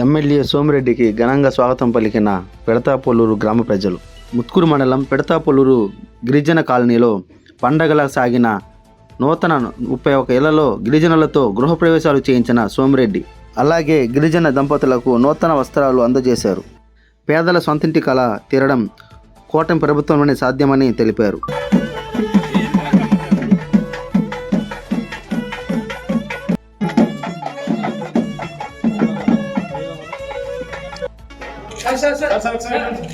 MLA సోమిరెడ్డికి ఘనంగా స్వాగతం పలికిన పెడతాపొల్లూరు గ్రామ ప్రజలు. ముత్కూరు మండలం పెడతాపొల్లూరు గిరిజన కాలనీలో పండగలా సాగిన నూతన ముప్పై ఒక ఇళ్ళలో గిరిజనులతో గృహప్రవేశాలు చేయించిన సోమిరెడ్డి అలాగే గిరిజన దంపతులకు నూతన వస్త్రాలు అందజేశారు. పేదల సొంతింటి కళ తీరడం కూటమి ప్రభుత్వంలోనే సాధ్యమని తెలిపారు. Ay, saan, saan?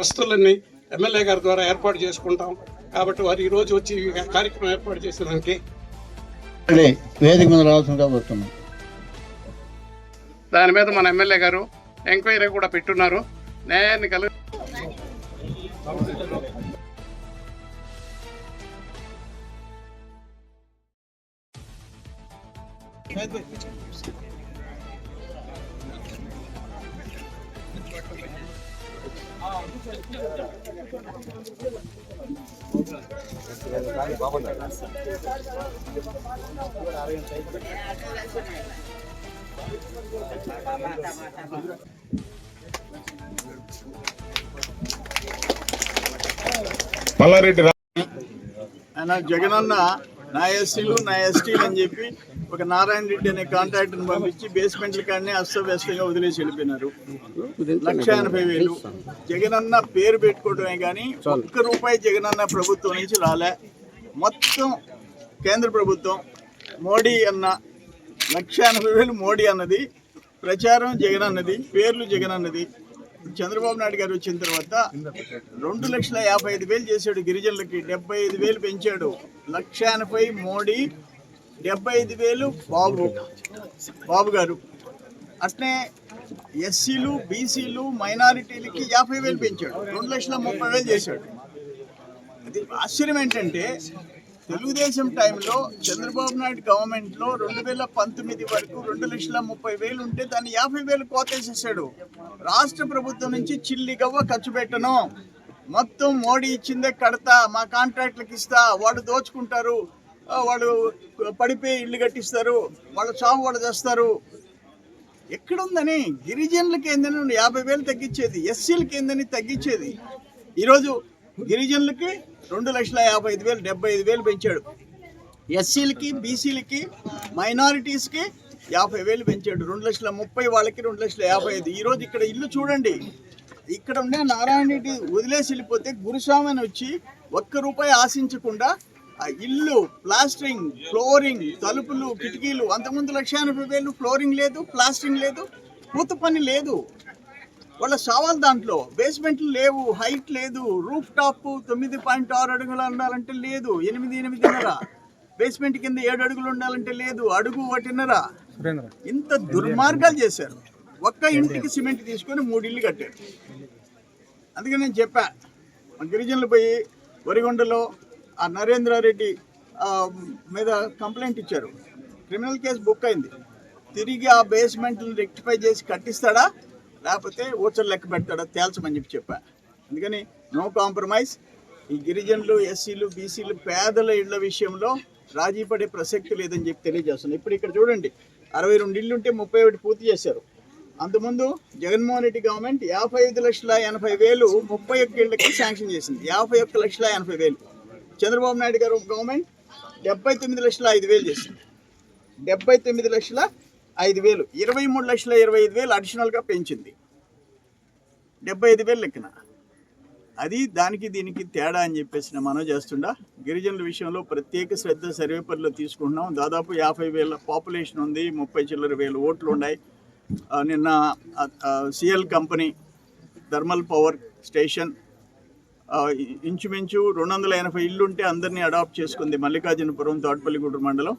వస్తువులన్నీ ఎమ్మెల్యే గారి ద్వారా ఏర్పాటు చేసుకుంటాం. కాబట్టి వారు ఈ రోజు వచ్చి కార్యక్రమం ఏర్పాటు చేసేదానికి వేదిక మీద రావాల్సిందిగా వస్తున్నాం. దాని మీద మన ఎమ్మెల్యే గారు ఎంక్వైరీ కూడా పెట్టున్నారు. న్యాయాన్ని కలు ఆయన జగనన్న నా ఎస్సీలు నా ఎస్టీలు అని చెప్పి ఒక నారాయణ రెడ్డి అనే కాంట్రాక్టర్ని పంపించి బేస్మెంట్ల కానీ అస్తవ్యస్తంగా వదిలేసి వెళ్ళిపోయినారు. లక్ష ఎనభై వేలు. జగనన్న పేరు పెట్టుకోవడమే కానీ ఒక్క రూపాయి జగనన్న ప్రభుత్వం నుంచి రాలే. మొత్తం కేంద్ర ప్రభుత్వం మోడీ అన్న లక్ష ఎనభై వేలు మోడీ అన్నది ప్రచారం జగన్ అన్నది పేర్లు జగన్ అన్నది చంద్రబాబు నాయుడు గారు వచ్చిన తర్వాత రెండు లక్షల యాభై ఐదు వేలు చేశాడు గిరిజనులకి డెబ్బై ఐదు వేలు పెంచాడు. లక్ష ఎనభై మోడీ డెబ్బై ఐదు వేలు బాబు. బాబు గారు. అట్నే ఎస్సీలు బీసీలు మైనారిటీలకి యాభై వేలు పెంచాడు. రెండు లక్షల ముప్పై వేలు చేశాడు. అది ఆశ్చర్యం ఏంటంటే తెలుగుదేశం టైంలో చంద్రబాబు నాయుడు గవర్నమెంట్లో రెండు వేల పంతొమ్మిది వరకు రెండు లక్షల ముప్పై వేలు ఉంటే దాన్ని యాభై వేలు కోతేసేసాడు. రాష్ట్ర ప్రభుత్వం నుంచి చిల్లి గవ్వ ఖర్చు పెట్టను. మొత్తం మోడీ ఇచ్చిందే కడతా మా కాంట్రాక్ట్లకు ఇస్తా వాడు దోచుకుంటారు. వాళ్ళు పడిపోయి ఇల్లు కట్టిస్తారు వాళ్ళ చావు వాళ్ళు చేస్తారు. ఎక్కడుందని? గిరిజనులకి ఏందని? యాభై వేలు తగ్గించేది. ఎస్సీలకి ఏందని తగ్గించేది. ఈరోజు గిరిజనులకి రెండు లక్షల యాభై ఐదు వేలు డెబ్బై ఐదు వేలు పెంచాడు. ఎస్సీలకి బీసీలకి మైనారిటీస్కి యాభై వేలు పెంచాడు. రెండు లక్షల ముప్పై వాళ్ళకి రెండు లక్షల యాభై ఐదు. ఈరోజు ఇక్కడ ఇల్లు చూడండి. ఇక్కడ ఉండే నారాయణ రెడ్డి వదిలేసి వెళ్ళిపోతే గురుస్వామి అని వచ్చి ఒక్క రూపాయి ఆశించకుండా ఇల్లు ప్లాస్టరింగ్ ఫ్లోరింగ్ తలుపులు కిటికీలు అంతకుముందు లక్ష ఎనభై వేలు ఫ్లోరింగ్ లేదు ప్లాస్టరింగ్ లేదు పూత పని లేదు. వాళ్ళ సవాల్ దాంట్లో బేస్మెంట్లు లేవు హైట్ లేదు రూఫ్ టాప్ తొమ్మిది పాయింట్ ఆరు అడుగులు ఉండాలంటే లేదు ఎనిమిది ఎనిమిదిన్నర. బేస్మెంట్ కింద ఏడు అడుగులు ఉండాలంటే లేదు అడుగు ఒకటిన్నర. ఇంత దుర్మార్గాలు చేశారు. ఒక్క ఇంటికి సిమెంట్ తీసుకొని మూడు ఇల్లు కట్టారు. అందుకే నేను చెప్పా మా గిరిజనులు పోయి వరిగొండలో ఆ నరేంద్రారెడ్డి మీద కంప్లైంట్ ఇచ్చారు. క్రిమినల్ కేసు బుక్ అయింది. తిరిగి ఆ బేస్మెంట్ని రెక్టిఫై చేసి కట్టిస్తాడా? లేకపోతే ఓచర్ లెక్క పెడతాడా? తేల్చమని చెప్పి చెప్పా. అందుకని నో కాంప్రమైజ్. ఈ గిరిజనులు ఎస్సీలు బీసీలు పేదల ఇళ్ళ విషయంలో రాజీ పడే ప్రసక్తి లేదని చెప్పి తెలియజేస్తున్నాను. ఇప్పుడు ఇక్కడ చూడండి. అరవై రెండు ఇళ్ళు ఉంటే ముప్పై ఒకటి పూర్తి చేశారు. అంతకుముందు జగన్మోహన్ రెడ్డి గవర్నమెంట్ యాభై ఐదు లక్షల ఎనభై వేలు ముప్పై ఒక్క ఇళ్ళకి శాంక్షన్ చేసింది. యాభై ఒక్క లక్షల ఎనభై వేలు. చంద్రబాబు నాయుడు గారు గవర్నమెంట్ డెబ్బై తొమ్మిది లక్షల ఐదు వేలు చేసింది. డెబ్బై తొమ్మిది లక్షల ఐదు వేలు. ఇరవై మూడు లక్షల ఇరవై ఐదు వేలు అడిషనల్గా పెంచింది. డెబ్బై ఐదు వేలు లెక్కన. అది దానికి దీనికి తేడా అని చెప్పేసి మనం చేస్తుండా. గిరిజనుల విషయంలో ప్రత్యేక శ్రద్ధ సర్వేపల్లిలో తీసుకుంటున్నాం. దాదాపు యాభై వేల పాపులేషన్ ఉంది. ముప్పై చిల్లర వేల ఓట్లు ఉన్నాయి. నిన్న CL company thermal power station ఇంచుమించు రెండు వందల ఎనభై ఇల్లు ఉంటే అందరినీ అడాప్ట్ చేసుకుంది మల్లికార్జునపురం తోటపల్లిగూడూరు మండలం.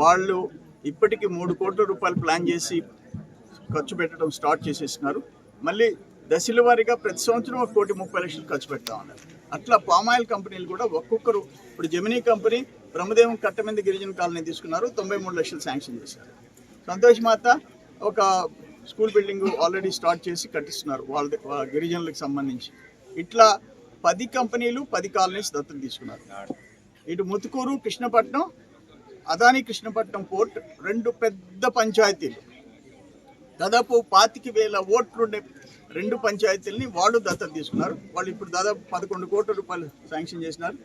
వాళ్ళు ఇప్పటికి మూడు కోట్ల రూపాయలు ప్లాన్ చేసి ఖర్చు పెట్టడం స్టార్ట్ చేసేసినారు. మళ్ళీ దశల వారీగా ప్రతి సంవత్సరం ఒక కోటి ముప్పై లక్షలు ఖర్చు పెడతా ఉన్నారు. అట్లా పామాయిల్ కంపెనీలు కూడా ఒక్కొక్కరు ఇప్పుడు జమినీ కంపెనీ బ్రహ్మదేవం కట్టమంది గిరిజన కాలనీ తీసుకున్నారు తొంభై మూడు లక్షలు శాంక్షన్ చేశారు. సంతోష్ మాత ఒక స్కూల్ బిల్డింగ్ ఆల్రెడీ స్టార్ట్ చేసి కట్టిస్తున్నారు వాళ్ళ వాళ్ళ గిరిజనులకు సంబంధించి. ఇట్లా పది కంపెనీలు పది కాలనీస్ దత్తత తీసుకున్నారు. ఇటు ముతుకూరు కృష్ణపట్నం అదాని కృష్ణపట్నం పోర్ట్ రెండు పెద్ద పంచాయతీలు. దాదాపు పాతిక వేల ఓట్లుండే రెండు పంచాయతీలని వాళ్ళు దత్తత తీసుకున్నారు. వాళ్ళు ఇప్పుడు దాదాపు పదకొండు కోట్ల రూపాయలు శాంక్షన్ చేసినారు.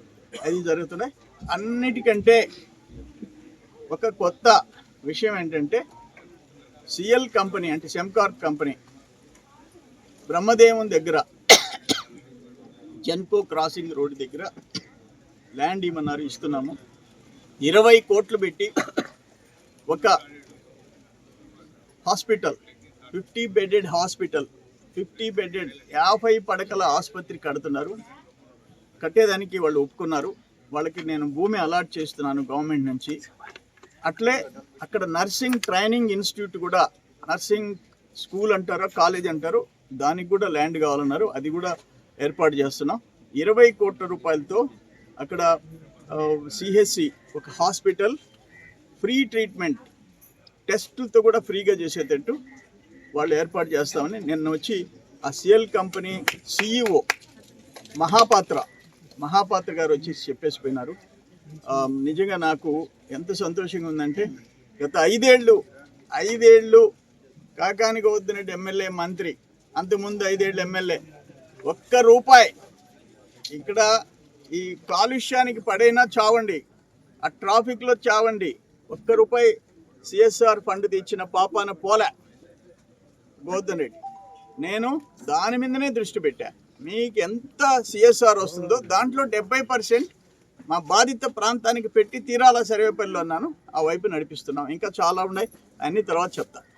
అది జరుగుతున్నాయి. అన్నిటికంటే ఒక కొత్త విషయం ఏంటంటే సిఎల్ కంపెనీ అంటే సెమ్కార్ కంపెనీ బ్రహ్మదేవం దగ్గర జన్పో క్రాసింగ్ రోడ్ దగ్గర ల్యాండ్ ఇమ్మన్నారు ఇస్తున్నాము. ఇరవై కోట్లు పెట్టి ఒక hospital fifty bedded hospital fifty bedded యాభై పడకల ఆసుపత్రి కడుతున్నారు. కట్టేదానికి వాళ్ళు ఒప్పుకున్నారు. వాళ్ళకి నేను భూమి అలాట్ చేస్తున్నాను గవర్నమెంట్ నుంచి. అట్లే అక్కడ నర్సింగ్ ట్రైనింగ్ ఇన్స్టిట్యూట్ కూడా నర్సింగ్ స్కూల్ అంటారో కాలేజ్ అంటారో దానికి కూడా ల్యాండ్ కావాలన్నారు. అది కూడా ఏర్పాటు చేస్తున్నాం. ఇరవై కోట్ల రూపాయలతో అక్కడ సిహెచ్సి ఒక హాస్పిటల్ ఫ్రీ ట్రీట్మెంట్ టెస్టులతో కూడా ఫ్రీగా చేసేటట్టు వాళ్ళు ఏర్పాటు చేస్తామని నిన్న వచ్చి ఆ CL company CEO Mahapatra Mahapatra గారు వచ్చి చెప్పేసిపోయినారు. నిజంగా నాకు ఎంత సంతోషంగా ఉందంటే గత ఐదేళ్ళు ఐదేళ్ళు కాకానికి గౌతమిరెడ్డి ఎమ్మెల్యే మంత్రి అంతకుముందు ఐదేళ్ళు ఎమ్మెల్యే ఒక్క రూపాయి. ఇక్కడ ఈ కాలుష్యానికి పడైనా చావండి. ఆ ట్రాఫిక్లో చావండి. ఒక్క రూపాయి సిఎస్ఆర్ ఫండ్ తెచ్చిన పాపాన పోలే. గోవర్ధన్ రెడ్డి నేను దాని మీదనే దృష్టి పెట్టా. మీకు ఎంత సిఎస్ఆర్ వస్తుందో దాంట్లో డెబ్బై పర్సెంట్ మా బాధిత ప్రాంతానికి పెట్టి తీరాల సర్వేపల్లిలో ఉన్నాను. ఆ వైపు నడిపిస్తున్నాం. ఇంకా చాలా ఉన్నాయి. అన్ని తర్వాత చెప్తాను